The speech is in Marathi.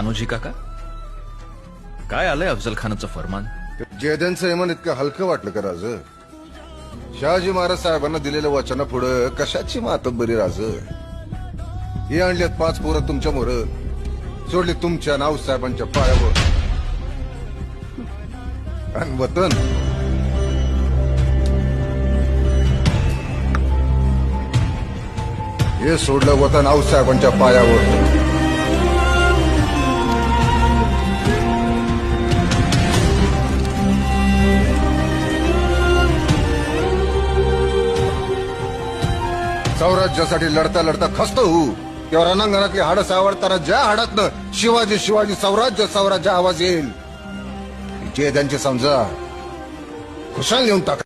कान्होजी काका? काय आलंय अफजल खानाचं फरमान? जयद्यांचं सैमान इतकं हलकं वाटलं का राज? शहाजी महाराज साहेबांना दिलेल्या वचना पुढं कशाची मातब्बरी राज? हे आणलेत पाच पोरं तुमच्या मोर. सोडले तुमच्या नाव साहेबांच्या पायावर. आणि वतन. हे सोडलं वतन आऊसाहेबांच्या पायावर. सौराज्यासाठी लढता लढता खस्त होऊ. तेव्हा रणांगणातली हाडं सावरताना ज्या हाडातनं शिवाजी शिवाजी सौराज्य सौराज्य आवाज येईल. जे त्यांचे समजा. खुशाल नेऊन टाका.